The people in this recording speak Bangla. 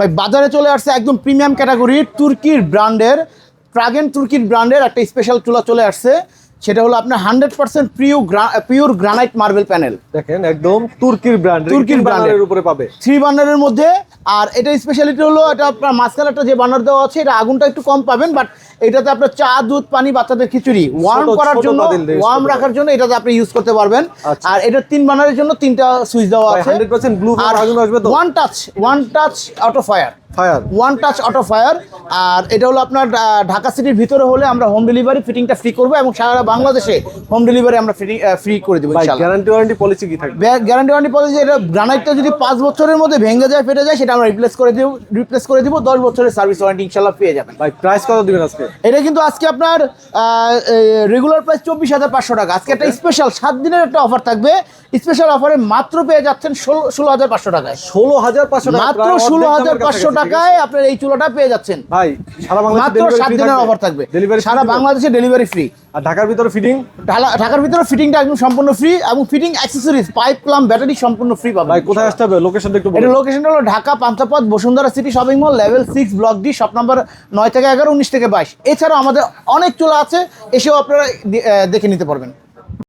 ভাই, বাজারে চলে আসছে একদম প্রিমিয়াম ক্যাটাগরির তুর্কির ব্র্যান্ডের ট্রাগেন তুর্কির ব্র্যান্ডের একটা স্পেশাল চুলা চলে আসছে। সেটা হলো আপনার hundred percent pure granite marble panel দেখেন একদম তুর্কির ব্র্যান্ড তুর্কির। এর উপরে পাবে থ্রি বার্নারের মধ্যে আর এটা স্পেশালিটি হলো এটা আপনার মাঝখানে একটা যে বার্নার দেওয়া আছে এটা আগুনটা একটু কম পাবেন বাট এটাতে আপনার চা দুধ পানি বাচ্চাদের খিচুড়ি ওয়ার্ম করার জন্য ওয়ার্ম রাখার জন্য এটাতে আপনি ইউজ করতে পারবেন আচ্ছা। আর এটা তিন বার্নারের জন্য তিনটা সুইচ দেওয়া আছে 100% blue আর আগুন আসবে তো? One touch one touch auto fire fire one touch auto fire আর এটা হলো আপনার ঢাকা সিটির ভিতরে হলে আমরা হোম ডেলিভারি ফিটিংটা ফ্রি করব এবং সারা বাংলাদেশে হোম ডেলিভারি আমরা ফিটিং ফ্রি করে দেবো গ্যারান্টি ওয়ারেন্টি পলিসি কি থাকবে? গ্যারান্টি ওয়ারেন্টি পলিসি এটা গ্রানাইটটা যদি পাঁচ বছরের মধ্যে ভেঙে যায় ফেটে যায় সেটা আমরা রিপ্লেস করে দিব রিপ্লেস করে দিব দশ বছরের সার্ভিস ওয়ারেন্টি ইনশাল্লাহ পেয়ে যাবেন। ভাই প্রাইস কত দিবেন আজকে? এটা কিন্তু আজকে আপনার রেগুলার প্রাইস চব্বিশ হাজার পাঁচশো টাকা। আজকে একটা স্পেশাল সাত দিনের একটা অফার থাকবে। স্পেশাল অফারে মাত্র পেয়ে যাচ্ছেন ষোলো ষোলো হাজার পাঁচশো টাকায়। ষোলো হাজার পাঁচশো টাকা মাত্র ষোলো হাজার পাঁচশো আছে? টাকায় আপনার এই চুলাটা পেয়ে যাচ্ছেন। ভাই সারা বাংলাদেশে মাত্র দিনের অফার থাকবে। সারা বাংলাদেশে ডেলিভারি ফ্রি আর ঢাকার ভিতরে ফিটিং ঢাকার ভিতরে ফিটিংটা একদম সম্পূর্ণ ফ্রি এবং fitting accessories pipe plumb battery সম্পূর্ণ ফ্রি পাবেন। ভাই কোথায় আসতে হবে? লোকেশনটা একটু এটা লোকেশনটা হলো Dhaka Panthapath Bashundhara city shopping mall level six block D shop number নয় থেকে এগারো উনিশ থেকে বাইশ। এছাড়াও আমাদের অনেক চুলা আছে এসেও আপনারা দেখে নিতে পারবেন।